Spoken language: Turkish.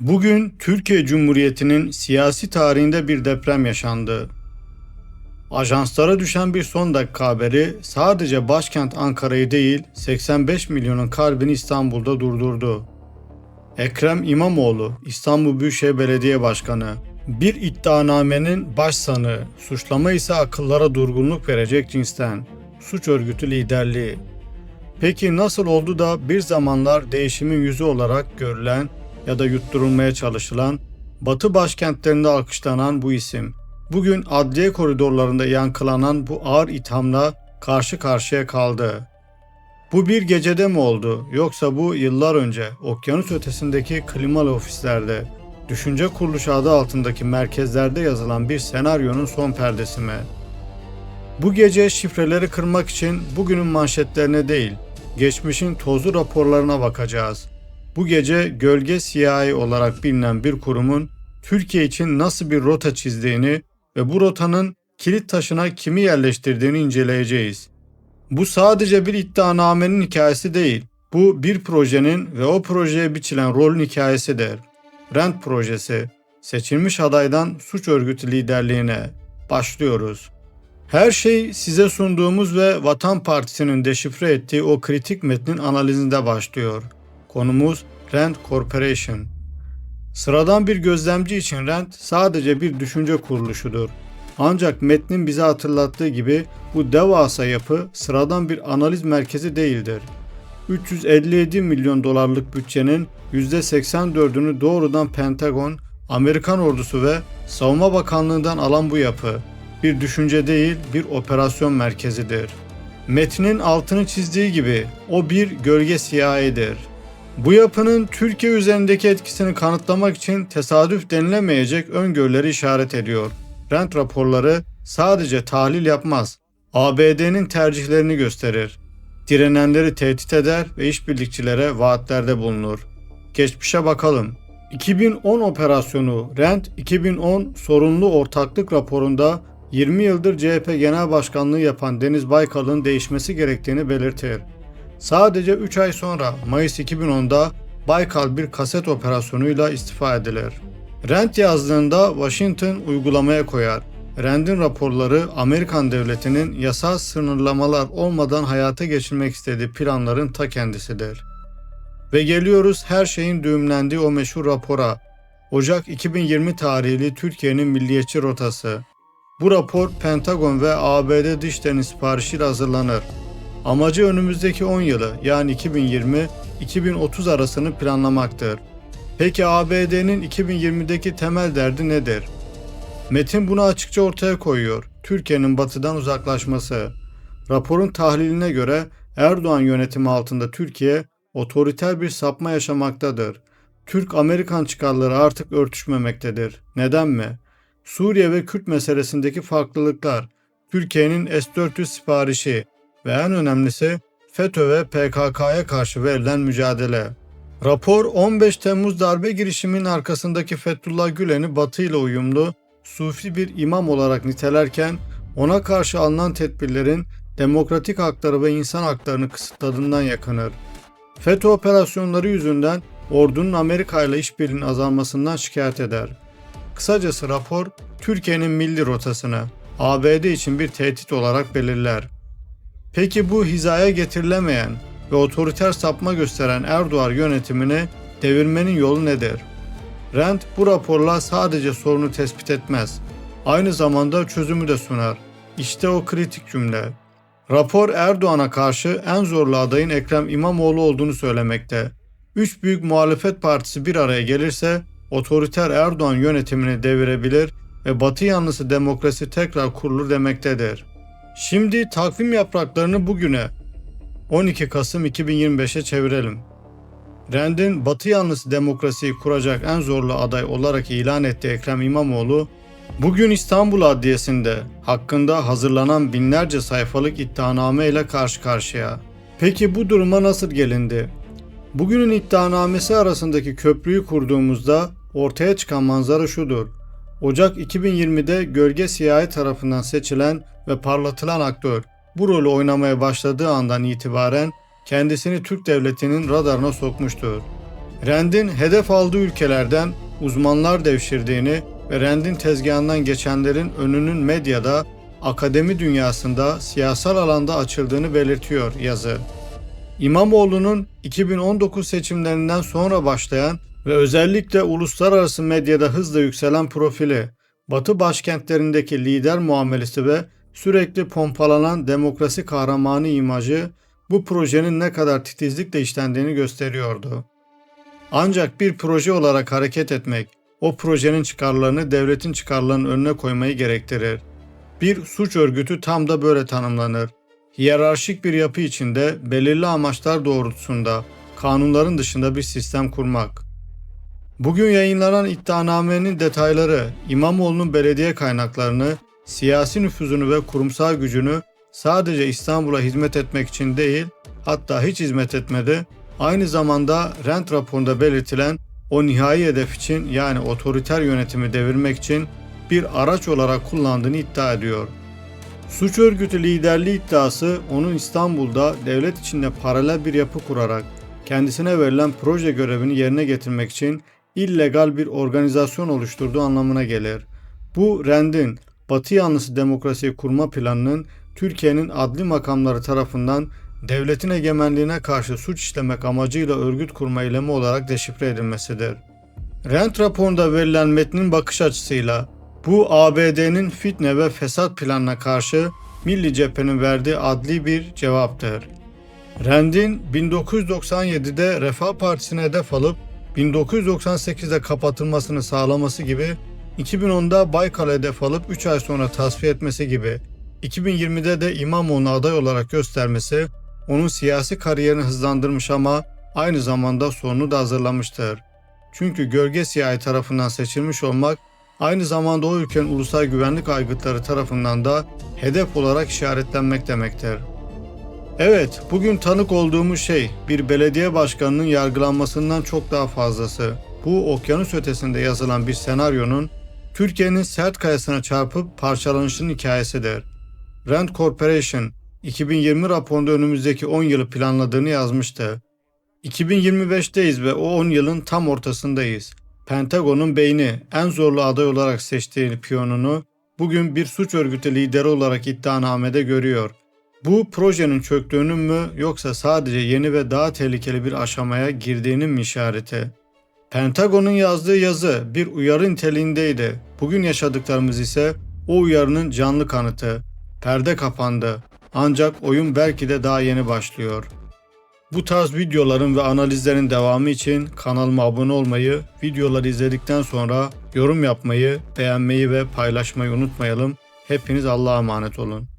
Bugün Türkiye Cumhuriyeti'nin siyasi tarihinde bir deprem yaşandı. Ajanslara düşen bir son dakika haberi sadece başkent Ankara'yı değil 85 milyonun kalbini İstanbul'da durdurdu. Ekrem İmamoğlu, İstanbul Büyükşehir Belediye Başkanı, bir iddianamenin baş sanığı, suçlama ise akıllara durgunluk verecek cinsten, suç örgütü liderliği. Peki nasıl oldu da bir zamanlar değişimin yüzü olarak görülen ya da yutturulmaya çalışılan, Batı başkentlerinde alkışlanan bu isim, bugün adliye koridorlarında yankılanan bu ağır ithamla karşı karşıya kaldı. Bu bir gecede mi oldu yoksa bu yıllar önce okyanus ötesindeki klimalı ofislerde, düşünce kuruluşu adı altındaki merkezlerde yazılan bir senaryonun son perdesi mi? Bu gece şifreleri kırmak için bugünün manşetlerine değil, geçmişin tozlu raporlarına bakacağız. Bu gece gölge CIA olarak bilinen bir kurumun Türkiye için nasıl bir rota çizdiğini ve bu rotanın kilit taşına kimi yerleştirdiğini inceleyeceğiz. Bu sadece bir iddianamenin hikayesi değil. Bu bir projenin ve o projeye biçilen rolün hikayesidir. Rent projesi, seçilmiş adaydan suç örgütü liderliğine başlıyoruz. Her şey size sunduğumuz ve Vatan Partisi'nin deşifre ettiği o kritik metnin analizinde başlıyor. Konumuz Rand Corporation. Sıradan bir gözlemci için Rand sadece bir düşünce kuruluşudur. Ancak metnin bize hatırlattığı gibi bu devasa yapı sıradan bir analiz merkezi değildir. 357 milyon dolarlık bütçenin %84'ünü doğrudan Pentagon, Amerikan ordusu ve Savunma Bakanlığı'ndan alan bu yapı bir düşünce değil bir operasyon merkezidir. Metnin altını çizdiği gibi o bir gölge CIA'dir. Bu yapının Türkiye üzerindeki etkisini kanıtlamak için tesadüf denilemeyecek öngörüleri işaret ediyor. Rent raporları sadece tahlil yapmaz. ABD'nin tercihlerini gösterir. Direnenleri tehdit eder ve işbirlikçilere vaatlerde bulunur. Geçmişe bakalım. 2010 operasyonu Rent 2010 sorunlu ortaklık raporunda 20 yıldır CHP Genel Başkanlığı yapan Deniz Baykal'ın değişmesi gerektiğini belirtir. Sadece 3 ay sonra Mayıs 2010'da Baykal bir kaset operasyonuyla istifa edilir. Rent yazdığında Washington uygulamaya koyar. Rand'in raporları Amerikan devletinin yasal sınırlamalar olmadan hayata geçirmek istediği planların ta kendisidir. Ve geliyoruz her şeyin düğümlendiği o meşhur rapora. Ocak 2020 tarihli Türkiye'nin milliyetçi rotası. Bu rapor Pentagon ve ABD Dışişleri siparişiyle hazırlanır. Amacı önümüzdeki 10 yılı yani 2020-2030 arasını planlamaktır. Peki ABD'nin 2020'deki temel derdi nedir? Metin bunu açıkça ortaya koyuyor. Türkiye'nin batıdan uzaklaşması. Raporun tahliline göre Erdoğan yönetimi altında Türkiye otoriter bir sapma yaşamaktadır. Türk-Amerikan çıkarları artık örtüşmemektedir. Neden mi? Suriye ve Kürt meselesindeki farklılıklar, Türkiye'nin S-400 siparişi, ve en önemlisi FETÖ ve PKK'ya karşı verilen mücadele. Rapor 15 Temmuz darbe girişiminin arkasındaki Fethullah Gülen'i Batı ile uyumlu, sufi bir imam olarak nitelerken ona karşı alınan tedbirlerin demokratik hakları ve insan haklarını kısıtladığından yakınır. FETÖ operasyonları yüzünden ordunun Amerika ile işbirliğinin azalmasından şikayet eder. Kısacası rapor Türkiye'nin milli rotasını ABD için bir tehdit olarak belirler. Peki bu hizaya getirilemeyen ve otoriter sapma gösteren Erdoğan yönetimini devirmenin yolu nedir? Rand bu raporla sadece sorunu tespit etmez. Aynı zamanda çözümü de sunar. İşte o kritik cümle. Rapor Erdoğan'a karşı en zorlu adayın Ekrem İmamoğlu olduğunu söylemekte. Üç büyük muhalefet partisi bir araya gelirse otoriter Erdoğan yönetimini devirebilir ve Batı yanlısı demokrasi tekrar kurulur demektedir. Şimdi takvim yapraklarını bugüne 12 Kasım 2025'e çevirelim. Rand'in Batı yanlısı demokrasiyi kuracak en zorlu aday olarak ilan ettiği Ekrem İmamoğlu, bugün İstanbul Adliyesi'nde hakkında hazırlanan binlerce sayfalık iddianame ile karşı karşıya. Peki bu duruma nasıl gelindi? Bugünün iddianamesi arasındaki köprüyü kurduğumuzda ortaya çıkan manzara şudur. Ocak 2020'de Gölge CIA tarafından seçilen ve parlatılan aktör bu rolü oynamaya başladığı andan itibaren kendisini Türk devletinin radarına sokmuştur. Rand'in hedef aldığı ülkelerden uzmanlar devşirdiğini ve Rand'in tezgahından geçenlerin önünün medyada, akademi dünyasında, siyasal alanda açıldığını belirtiyor yazı. İmamoğlu'nun 2019 seçimlerinden sonra başlayan ve özellikle uluslararası medyada hızla yükselen profili, Batı başkentlerindeki lider muamelesi ve sürekli pompalanan demokrasi kahramanı imajı bu projenin ne kadar titizlikle işlendiğini gösteriyordu. Ancak bir proje olarak hareket etmek, o projenin çıkarlarını devletin çıkarlarının önüne koymayı gerektirir. Bir suç örgütü tam da böyle tanımlanır. Hiyerarşik bir yapı içinde belirli amaçlar doğrultusunda kanunların dışında bir sistem kurmak. Bugün yayınlanan iddianamenin detayları İmamoğlu'nun belediye kaynaklarını, siyasi nüfuzunu ve kurumsal gücünü sadece İstanbul'a hizmet etmek için değil, hatta hiç hizmet etmedi, aynı zamanda rent raporunda belirtilen o nihai hedef için yani otoriter yönetimi devirmek için bir araç olarak kullandığını iddia ediyor. Suç örgütü liderliği iddiası onun İstanbul'da devlet içinde paralel bir yapı kurarak kendisine verilen proje görevini yerine getirmek için illegal bir organizasyon oluşturduğu anlamına gelir. Bu Rand'in Batı yanlısı demokrasiyi kurma planının Türkiye'nin adli makamları tarafından devletin egemenliğine karşı suç işlemek amacıyla örgüt kurma eylemi olarak deşifre edilmesidir. Rent raporunda verilen metnin bakış açısıyla bu ABD'nin fitne ve fesat planına karşı Milli Cephe'nin verdiği adli bir cevaptır. Rand'in 1997'de Refah Partisi'ne hedef alıp 1998'de kapatılmasını sağlaması gibi 2010'da Baykal hedef alıp 3 ay sonra tasfiye etmesi gibi 2020'de de İmamoğlu'nu aday olarak göstermesi onun siyasi kariyerini hızlandırmış ama aynı zamanda sonunu da hazırlamıştır. Çünkü gölge siyahi tarafından seçilmiş olmak aynı zamanda o ülkenin ulusal güvenlik aygıtları tarafından da hedef olarak işaretlenmek demektir. Evet, bugün tanık olduğumuz şey bir belediye başkanının yargılanmasından çok daha fazlası. Bu okyanus ötesinde yazılan bir senaryonun Türkiye'nin sert kayasına çarpıp parçalanışının hikayesidir. Rand Corporation 2020 raporunda önümüzdeki 10 yılı planladığını yazmıştı. 2025'teyiz ve o 10 yılın tam ortasındayız. Pentagon'un beyni en zorlu aday olarak seçtiği piyonunu bugün bir suç örgütü lideri olarak iddianamede görüyor. Bu projenin çöktüğünün mü yoksa sadece yeni ve daha tehlikeli bir aşamaya girdiğinin mi işareti? Pentagon'un yazdığı yazı bir uyarı niteliğindeydi. Bugün yaşadıklarımız ise o uyarının canlı kanıtı. Perde kapandı. Ancak oyun belki de daha yeni başlıyor. Bu tarz videoların ve analizlerin devamı için kanalıma abone olmayı, videoları izledikten sonra yorum yapmayı, beğenmeyi ve paylaşmayı unutmayalım. Hepiniz Allah'a emanet olun.